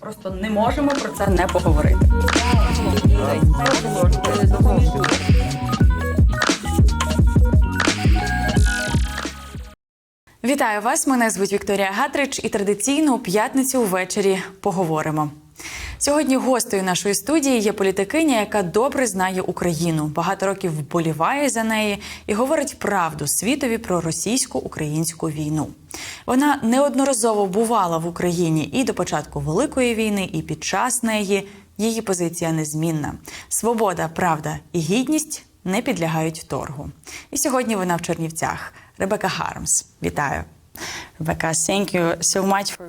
просто не можемо про це не поговорити. Вітаю вас! Мене звуть Вікторія Гатрич, і традиційно у п'ятницю ввечері поговоримо. Сьогодні гостею нашої студії є політикиня, яка добре знає Україну, багато років вболіває за неї і говорить правду світові про російсько-українську війну. Вона неодноразово бувала в Україні і до початку Великої війни, і під час неї. Її позиція незмінна: свобода, правда і гідність не підлягають торгу. І сьогодні вона в Чернівцях. Ребека Хармс. Вітаю.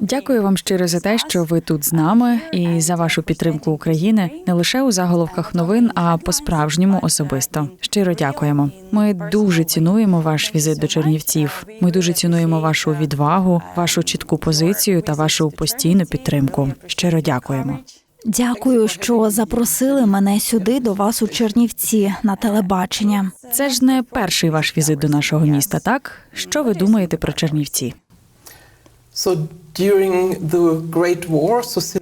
Дякую вам щиро за те, що ви тут з нами, і за вашу підтримку України не лише у заголовках новин, а по-справжньому особисто. Щиро дякуємо. Ми дуже цінуємо ваш візит до Чернівців. Ми дуже цінуємо вашу відвагу, вашу чітку позицію та вашу постійну підтримку. Щиро дякуємо. Дякую, що запросили мене сюди до вас у Чернівці на телебачення. Це ж не перший ваш візит до нашого міста, так? Що ви думаєте про Чернівці? So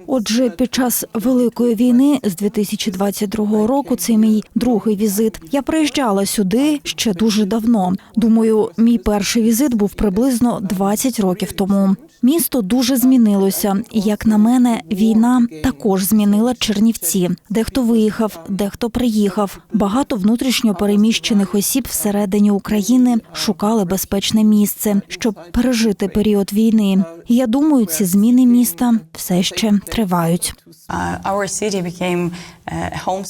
Отже, під час великої війни з 2022 року це мій другий візит. Я приїжджала сюди ще дуже давно. Думаю, мій перший візит був приблизно 20 років тому. Місто дуже змінилося, як на мене, війна також змінила Чернівці. Дехто виїхав, дехто приїхав. Багато внутрішньо переміщених осіб всередині України шукали безпечне місце, щоб пережити період війни. Я думаю, ці зміни міста все ще тривають.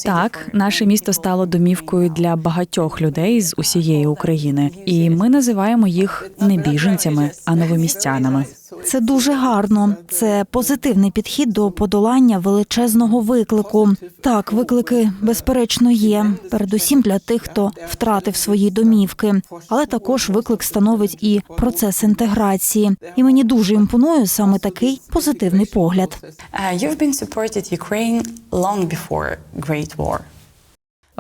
Так, наше місто стало домівкою для багатьох людей з усієї України, і ми називаємо їх не біженцями, а новомістянами. Це дуже гарно. Це позитивний підхід до подолання величезного виклику. Так, виклики безперечно є. Передусім для тих, хто втратив свої домівки, але також виклик становить і процес інтеграції. І мені дуже імпонує саме такий позитивний погляд. Uh, you've been supported Ukraine long before Great War.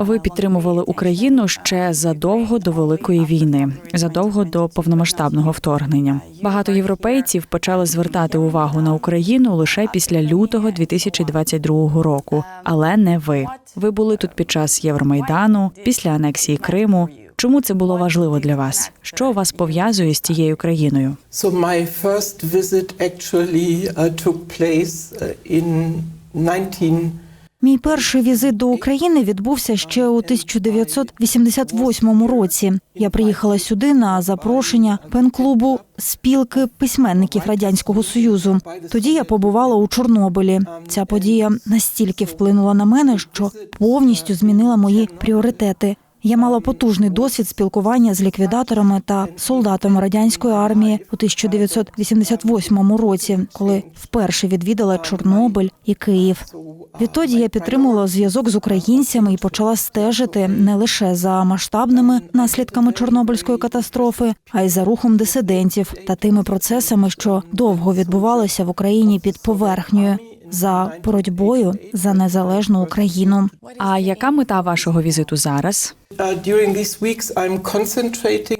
Ви підтримували Україну ще задовго до великої війни, задовго до повномасштабного вторгнення. Багато європейців почали звертати увагу на Україну лише після лютого 2022 року, але не ви. Ви були тут під час Євромайдану, після анексії Криму. Чому це було важливо для вас? Що вас пов'язує з тією країною? so my first visit actually uh, took place uh, in 19 Мій перший візит до України відбувся ще у 1988 році. Я приїхала сюди на запрошення пен-клубу спілки письменників радянського союзу. Тоді я побувала у Чорнобилі. Ця подія настільки вплинула на мене, що повністю змінила мої пріоритети. Я мала потужний досвід спілкування з ліквідаторами та солдатами радянської армії у 1988 році, коли вперше відвідала Чорнобиль і Київ. Відтоді я підтримувала зв'язок з українцями і почала стежити не лише за масштабними наслідками Чорнобильської катастрофи, а й за рухом дисидентів та тими процесами, що довго відбувалися в Україні під поверхнею за боротьбою за незалежну Україну. А яка мета вашого візиту зараз? uh,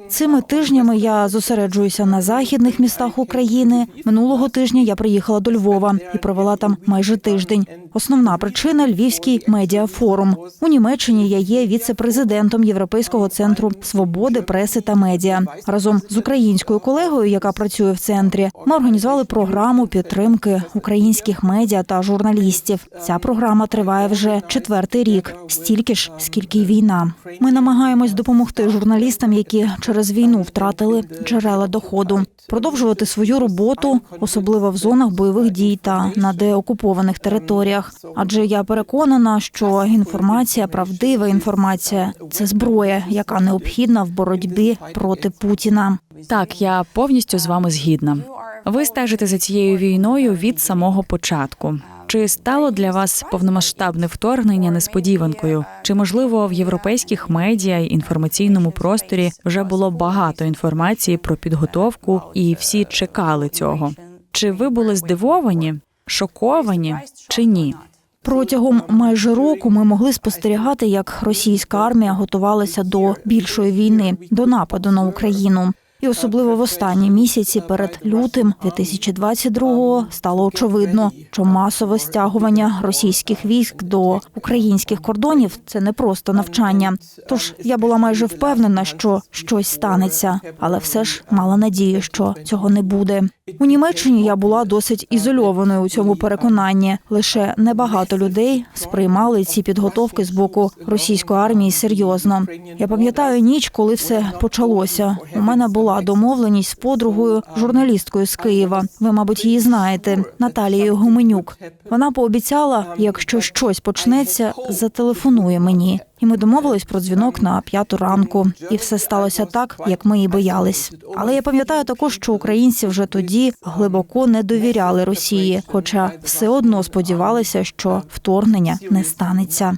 Цими тижнями я зосереджуюся на західних містах України. Минулого тижня я приїхала до Львова і провела там майже тиждень. Основна причина Львівський медіафорум. У Німеччині я є віце-президентом Європейського центру свободи, преси та медіа. Разом з українською колегою, яка працює в центрі, ми організували програму підтримки українських медіа та журналістів. Ця програма триває вже четвертий рік, стільки ж, скільки й війна. Ми намагаємось допомогти журналістам, які через війну втратили джерела доходу, продовжувати свою роботу, особливо в зонах бойових дій та на деокупованих територіях. Адже я переконана, що інформація, правдива інформація це зброя, яка необхідна в боротьбі проти Путіна. Так, я повністю з вами згідна. Ви стежите за цією війною від самого початку. Чи стало для вас повномасштабне вторгнення несподіванкою? Чи можливо в європейських медіа і інформаційному просторі вже було багато інформації про підготовку, і всі чекали цього? Чи ви були здивовані, шоковані чи ні? Протягом майже року ми могли спостерігати, як російська армія готувалася до більшої війни, до нападу на Україну. І особливо в останні місяці перед лютим 2022-го стало очевидно, що масове стягування російських військ до українських кордонів це не просто навчання. Тож я була майже впевнена, що щось станеться, але все ж мала надію, що цього не буде. У Німеччині я була досить ізольованою у цьому переконанні. Лише небагато людей сприймали ці підготовки з боку російської армії серйозно. Я пам'ятаю ніч, коли все почалося. У мене була домовленість з подругою, журналісткою з Києва. Ви, мабуть, її знаєте, Наталією Гуменюк. Вона пообіцяла, якщо щось почнеться, зателефонує мені. І ми домовились про дзвінок на п'яту ранку, і все сталося так, як ми і боялись. Але я пам'ятаю також, що українці вже тоді глибоко не довіряли Росії, хоча все одно сподівалися, що вторгнення не станеться.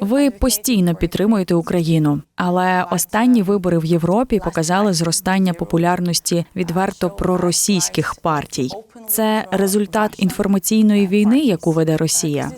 Ви постійно підтримуєте Україну, але останні вибори в Європі показали зростання популярності відверто проросійських партій. Це результат інформаційної війни, яку веде Росія.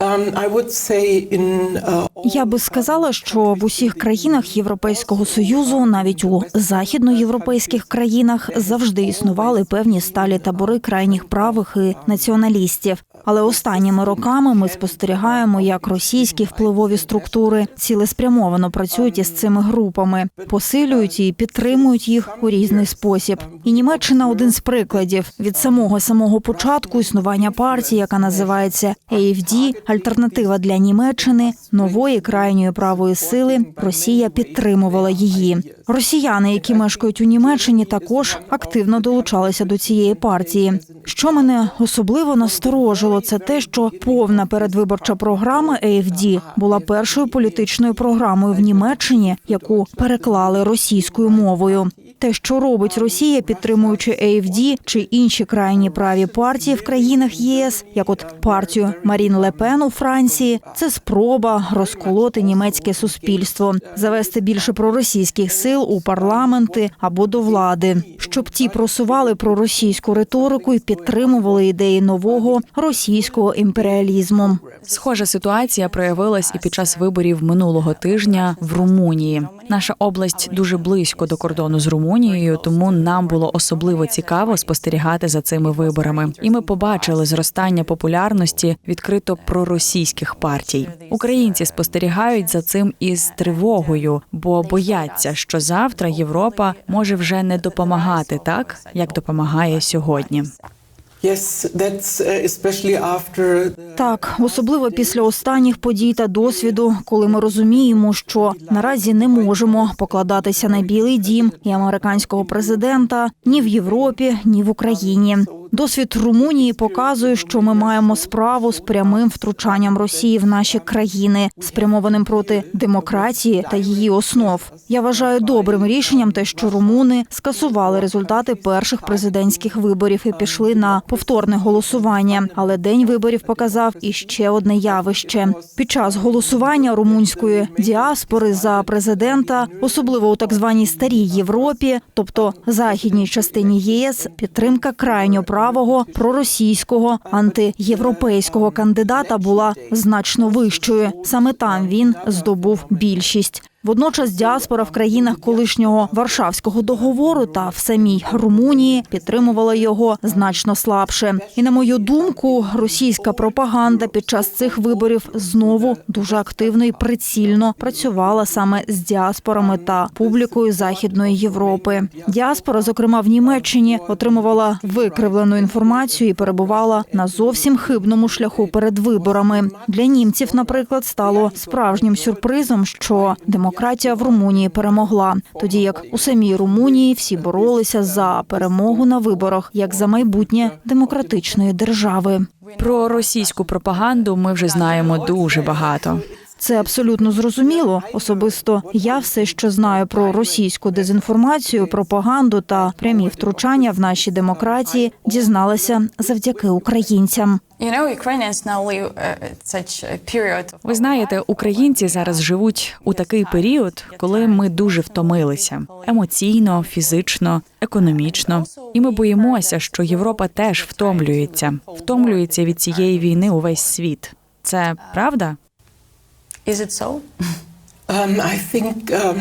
Um, uh, Я би сказала, що в усіх країнах Європейського союзу, навіть у західноєвропейських країнах, завжди існували певні сталі табори крайніх правих і націоналістів. Але останніми роками ми спостерігаємо, як російські впливові структури цілеспрямовано працюють із цими групами, посилюють і підтримують їх у різний спосіб. І Німеччина один з прикладів від самого самого початку існування партії, яка називається AFD, альтернатива для Німеччини, нової крайньої правої сили. Росія підтримувала її. Росіяни, які мешкають у Німеччині, також активно долучалися до цієї партії. Що мене особливо насторожило, це те, що повна передвиборча програма AFD була першою політичною програмою в Німеччині, яку переклали російською мовою. Те, що робить Росія, підтримуючи AFD чи інші крайні праві партії в країнах ЄС, як от партію Марін Лепен у Франції, це спроба розколоти німецьке суспільство, завести більше проросійських сил у парламенти або до влади, щоб ті просували проросійську риторику і підтримували ідеї нового російського імперіалізму. Схожа ситуація проявилась і під час виборів минулого тижня в Румунії. Наша область дуже близько до кордону з Румунією, тому нам було особливо цікаво спостерігати за цими виборами. І ми побачили зростання популярності відкрито проросійських партій. Українці спостерігають за цим із тривогою, бо бояться, що завтра Європа може вже не допомагати так, як допомагає сьогодні. Uh, Так, особливо після останніх подій та досвіду, коли ми розуміємо, що наразі не можемо покладатися на білий дім і американського президента ні в Європі, ні в Україні. Досвід Румунії показує, що ми маємо справу з прямим втручанням Росії в наші країни, спрямованим проти демократії та її основ. Я вважаю добрим рішенням те, що румуни скасували результати перших президентських виборів і пішли на повторне голосування. Але день виборів показав іще одне явище. Під час голосування румунської діаспори за президента, особливо у так званій старій Європі, тобто західній частині єС, підтримка крайньо правого проросійського антиєвропейського кандидата була значно вищою. Саме там він здобув більшість. Водночас діаспора в країнах колишнього Варшавського договору та в самій Румунії підтримувала його значно слабше. І на мою думку, російська пропаганда під час цих виборів знову дуже активно і прицільно працювала саме з діаспорами та публікою Західної Європи. Діаспора, зокрема в Німеччині, отримувала викривлену інформацію і перебувала на зовсім хибному шляху перед виборами. Для німців, наприклад, стало справжнім сюрпризом, що демократія в Румунії перемогла, тоді як у самій Румунії всі боролися за перемогу на виборах, як за майбутнє демократичної держави. Про російську пропаганду ми вже знаємо дуже багато. Це абсолютно зрозуміло. Особисто я все, що знаю про російську дезінформацію, пропаганду та прямі втручання в наші демократії, дізналася завдяки українцям. Uh, Ви знаєте, українці зараз живуть у такий період, коли ми дуже втомилися емоційно, фізично, економічно. І ми боїмося, що Європа теж втомлюється, втомлюється від цієї війни увесь світ. Це правда? Is it so? Um, I think um,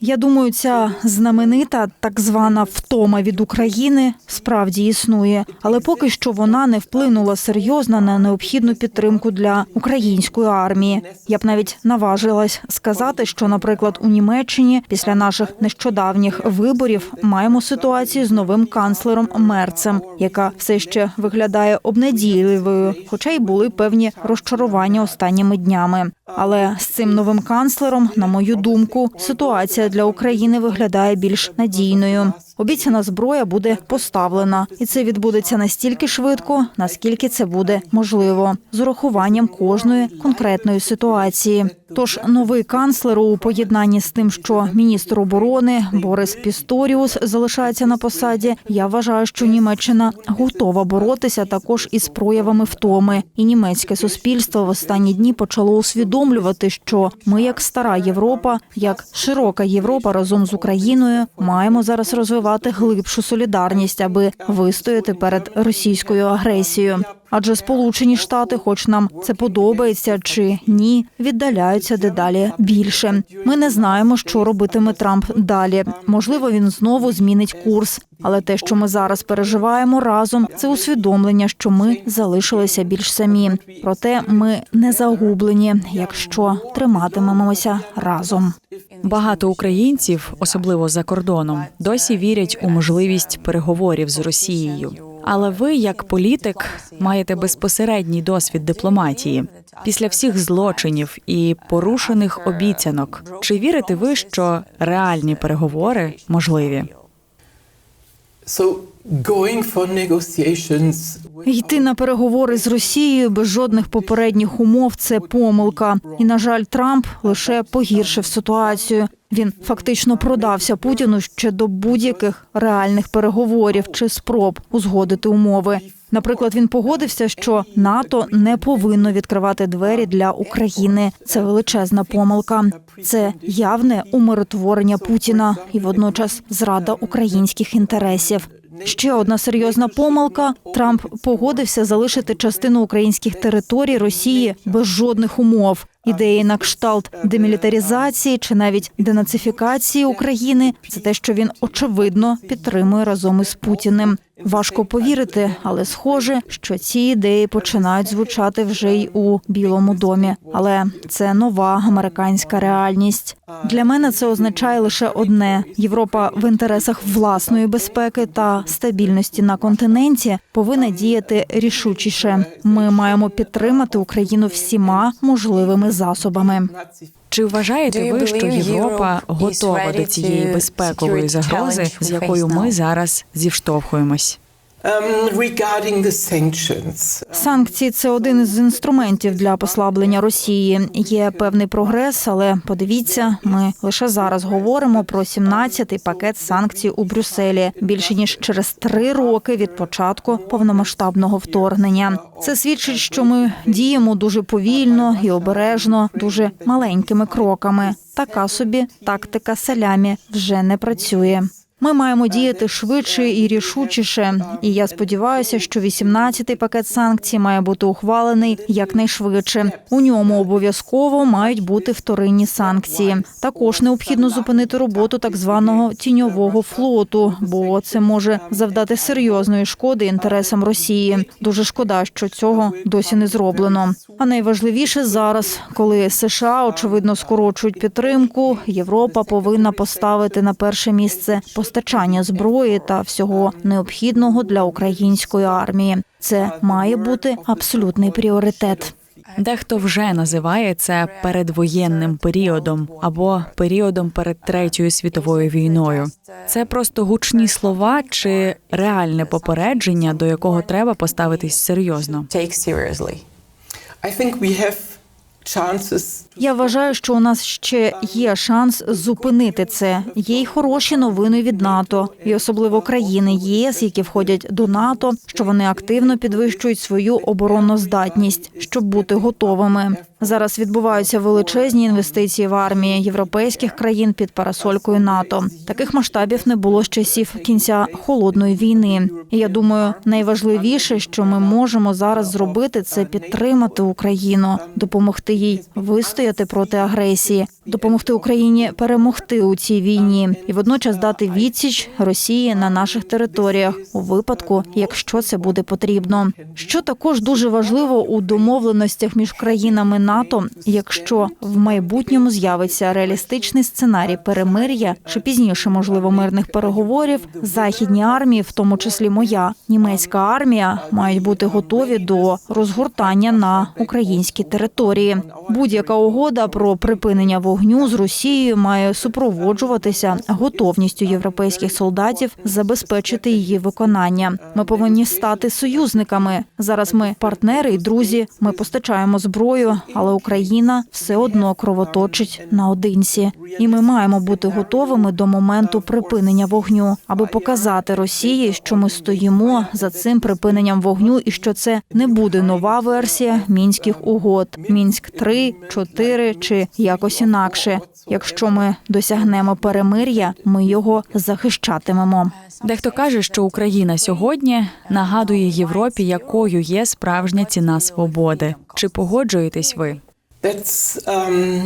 Я думаю, ця знаменита так звана втома від України справді існує, але поки що вона не вплинула серйозно на необхідну підтримку для української армії. Я б навіть наважилась сказати, що, наприклад, у Німеччині після наших нещодавніх виборів маємо ситуацію з новим канцлером Мерцем, яка все ще виглядає обнадійливою, хоча й були певні розчарування останніми днями. Але з цим новим канцлером, на мою думку, ситуація для України виглядає більш надійною. Обіцяна зброя буде поставлена, і це відбудеться настільки швидко, наскільки це буде можливо, з урахуванням кожної конкретної ситуації. Тож новий канцлер у поєднанні з тим, що міністр оборони Борис Пісторіус залишається на посаді. Я вважаю, що Німеччина готова боротися також із проявами втоми, і німецьке суспільство в останні дні почало усвідомлювати, що ми, як стара Європа, як широка Європа разом з Україною, маємо зараз розвивати глибшу солідарність, аби вистояти перед російською агресією. Адже Сполучені Штати, хоч нам це подобається чи ні, віддаляються дедалі більше. Ми не знаємо, що робитиме Трамп далі. Можливо, він знову змінить курс. Але те, що ми зараз переживаємо разом, це усвідомлення, що ми залишилися більш самі. Проте ми не загублені, якщо триматимемося разом. Багато українців, особливо за кордоном, досі вірять у можливість переговорів з Росією. Але ви, як політик, маєте безпосередній досвід дипломатії. Після всіх злочинів і порушених обіцянок. Чи вірите ви, що реальні переговори можливі? So going for negotiations Йти на переговори з Росією без жодних попередніх умов це помилка. І на жаль, Трамп лише погіршив ситуацію. Він фактично продався Путіну ще до будь-яких реальних переговорів чи спроб узгодити умови. Наприклад, він погодився, що НАТО не повинно відкривати двері для України. Це величезна помилка. Це явне умиротворення Путіна і водночас зрада українських інтересів. Ще одна серйозна помилка: Трамп погодився залишити частину українських територій Росії без жодних умов. Ідеї на кшталт демілітаризації чи навіть денацифікації України це те, що він очевидно підтримує разом із Путіним. Важко повірити, але схоже, що ці ідеї починають звучати вже й у Білому домі. Але це нова американська реальність. Для мене це означає лише одне: Європа в інтересах власної безпеки та стабільності на континенті повинна діяти рішучіше. Ми маємо підтримати Україну всіма можливими засобами. Чи вважаєте ви, що Європа готова до цієї безпекової загрози, з якою ми зараз зіштовхуємось? Um. Санкції це один із інструментів для послаблення Росії. Є певний прогрес, але подивіться, ми лише зараз говоримо про 17-й пакет санкцій у Брюсселі більше ніж через три роки від початку повномасштабного вторгнення. Це свідчить, що ми діємо дуже повільно і обережно, дуже маленькими кроками. Така собі тактика салямі вже не працює. Ми маємо діяти швидше і рішучіше. І я сподіваюся, що 18-й пакет санкцій має бути ухвалений якнайшвидше. У ньому обов'язково мають бути вторинні санкції. Також необхідно зупинити роботу так званого тіньового флоту, бо це може завдати серйозної шкоди інтересам Росії. Дуже шкода, що цього досі не зроблено. А найважливіше зараз, коли США очевидно скорочують підтримку, Європа повинна поставити на перше місце постачання зброї та всього необхідного для української армії. Це має бути абсолютний пріоритет. Дехто вже називає це передвоєнним періодом або періодом перед третьою світовою війною. Це просто гучні слова чи реальне попередження, до якого треба поставитись серйозно. Я вважаю, що у нас ще є шанс зупинити це. Є й хороші новини від НАТО, і особливо країни ЄС, які входять до НАТО, що вони активно підвищують свою оборонну здатність, щоб бути готовими. Зараз відбуваються величезні інвестиції в армії європейських країн під парасолькою НАТО. Таких масштабів не було з часів кінця холодної війни. І я думаю, найважливіше, що ми можемо зараз зробити, це підтримати Україну, допомогти їй вистояти проти агресії, допомогти Україні перемогти у цій війні і водночас дати відсіч Росії на наших територіях у випадку, якщо це буде потрібно. Що також дуже важливо у домовленостях між країнами НАТО, якщо в майбутньому з'явиться реалістичний сценарій перемир'я чи пізніше, можливо, мирних переговорів, західні армії, в тому числі моя німецька армія, мають бути готові до розгортання на українській території. Будь-яка угода про припинення вогню з Росією має супроводжуватися готовністю європейських солдатів забезпечити її виконання. Ми повинні стати союзниками. Зараз ми партнери і друзі. Ми постачаємо зброю, але Україна все одно кровоточить наодинці, і ми маємо бути готовими до моменту припинення вогню, аби показати Росії, що ми стоїмо за цим припиненням вогню, і що це не буде нова версія мінських угод, мінськ 3 4 чи якось інакше. Якщо ми досягнемо перемир'я, ми його захищатимемо. Дехто каже, що Україна сьогодні нагадує Європі, якою є справжня ціна свободи. Чи погоджуєтесь ви? Um.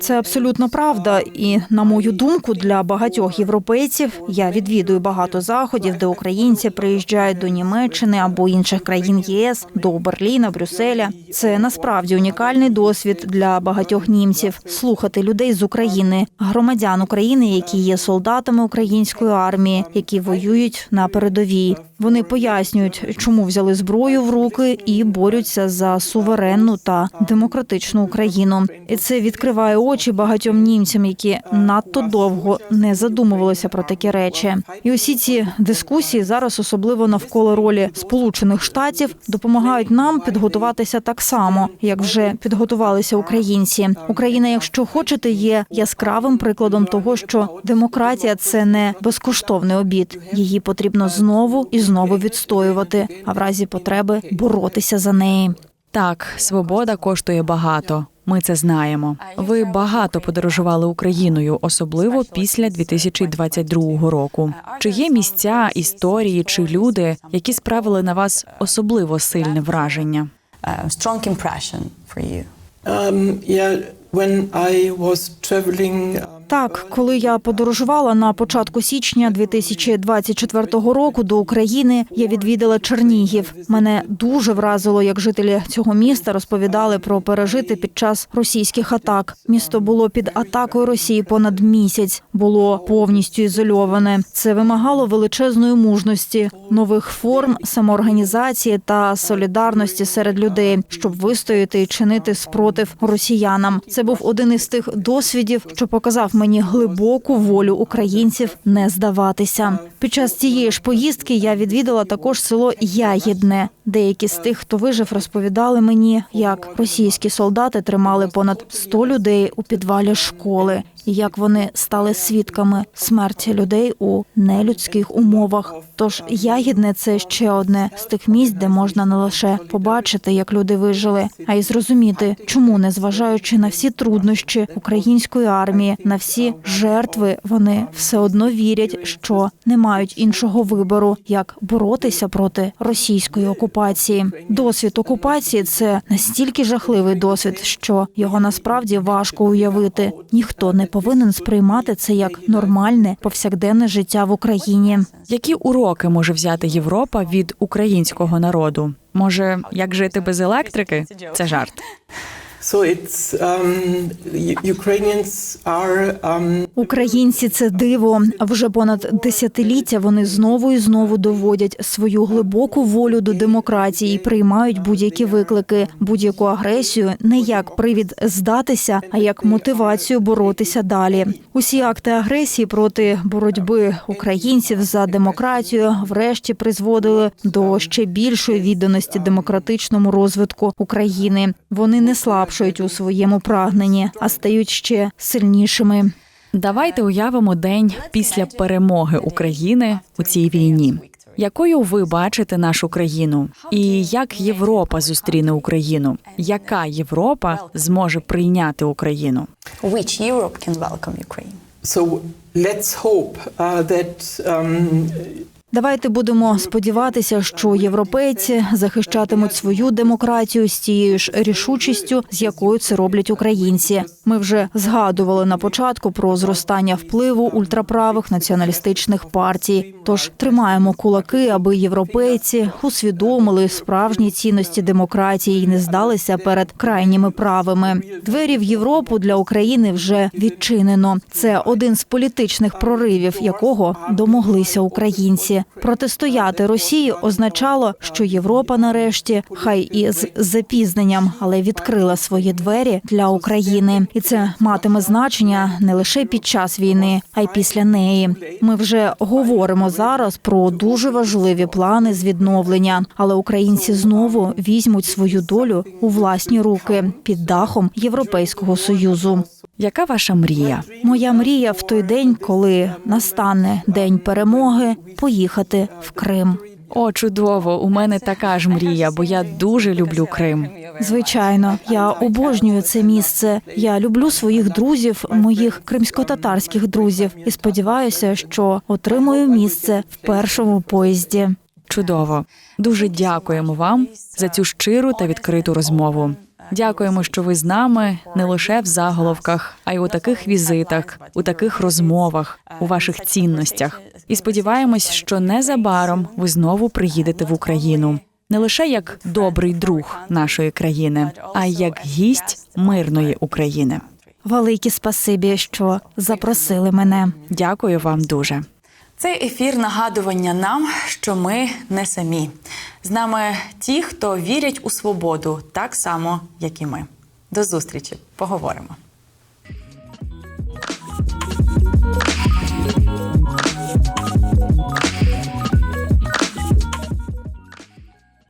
Це абсолютно правда. І на мою думку, для багатьох європейців я відвідую багато заходів, де українці приїжджають до Німеччини або інших країн ЄС, до Берліна, Брюсселя. Це насправді унікальний досвід для багатьох німців слухати людей з України, громадян України, які є солдатами української армії, які воюють на передовій. Вони пояснюють, чому взяли зброю в руки і борються за суверенну та демократичну Україну. І це відкриває очі багатьом німцям, які надто довго не задумувалися про такі речі. І усі ці дискусії зараз, особливо навколо ролі Сполучених Штатів, допомагають нам підготуватися так само, як вже підготувалися українці. Україна, якщо хочете, є яскравим прикладом того, що демократія це не безкоштовний обід. Її потрібно знову і знову відстоювати, а в разі потреби боротися за неї. Так, свобода коштує багато. Ми це знаємо. Ви багато подорожували Україною, особливо після 2022 року. Чи є місця, історії чи люди, які справили на вас особливо сильне враження? Uh, strong impression for you. Um, yeah, when I was traveling. Так, коли я подорожувала на початку січня 2024 року до України, я відвідала Чернігів. Мене дуже вразило, як жителі цього міста розповідали про пережити під час російських атак. Місто було під атакою Росії понад місяць, було повністю ізольоване. Це вимагало величезної мужності, нових форм самоорганізації та солідарності серед людей, щоб вистояти і чинити спротив росіянам. Це був один із тих досвідів, що показав мені глибоку волю українців не здаватися. Під час цієї ж поїздки я відвідала також село Ягідне. Деякі з тих, хто вижив, розповідали мені, як російські солдати тримали понад 100 людей у підвалі школи, як вони стали свідками смерті людей у нелюдських умовах. Тож ягідне це ще одне з тих місць, де можна не лише побачити, як люди вижили, а й зрозуміти, чому, незважаючи на всі труднощі української армії, на всі жертви, вони все одно вірять, що не мають іншого вибору, як боротися проти російської окупації. Досвід окупації це настільки жахливий досвід, що його насправді важко уявити. Ніхто не повинен сприймати це як нормальне повсякденне життя в Україні. Які уроки може взяти Європа від українського народу? Може, як жити без електрики? Це жарт. So it's um, Ukrainians are um, Українці це диво. Вже понад десятиліття вони знову і знову доводять свою глибоку волю до демократії, і приймають будь-які виклики, будь-яку агресію не як привід здатися, а як мотивацію боротися далі. Усі акти агресії проти боротьби українців за демократію, врешті, призводили до ще більшої відданості демократичному розвитку України. Вони не слабшують у своєму прагненні, а стають ще сильнішими. Давайте уявимо день після перемоги України у цій війні. Якою ви бачите нашу країну? І як Європа зустріне Україну? Яка Європа зможе прийняти Україну? Which Europe can welcome Ukraine? So let's hope uh, that um, Давайте будемо сподіватися, що європейці захищатимуть свою демократію з тією ж рішучістю, з якою це роблять українці. Ми вже згадували на початку про зростання впливу ультраправих націоналістичних партій. Тож тримаємо кулаки, аби європейці усвідомили справжні цінності демократії і не здалися перед крайніми правими. Двері в Європу для України вже відчинено. Це один з політичних проривів, якого домоглися українці. Протистояти Росії означало, що Європа нарешті, хай і з запізненням, але відкрила свої двері для України, і це матиме значення не лише під час війни, а й після неї. Ми вже говоримо зараз про дуже важливі плани з відновлення, але українці знову візьмуть свою долю у власні руки під дахом Європейського союзу. Яка ваша мрія? Моя мрія в той день, коли настане день перемоги, поїхати в Крим. О, чудово! У мене така ж мрія, бо я дуже люблю Крим. Звичайно, я обожнюю це місце. Я люблю своїх друзів, моїх кримсько-татарських друзів, і сподіваюся, що отримую місце в першому поїзді. Чудово. Дуже дякуємо вам за цю щиру та відкриту розмову. Дякуємо, що ви з нами не лише в заголовках, а й у таких візитах, у таких розмовах, у ваших цінностях. І сподіваємось, що незабаром ви знову приїдете в Україну не лише як добрий друг нашої країни, а й як гість мирної України. Велике спасибі, що запросили мене. Дякую вам дуже. Цей ефір нагадування нам, що ми не самі. З нами ті, хто вірять у свободу, так само, як і ми. До зустрічі. Поговоримо.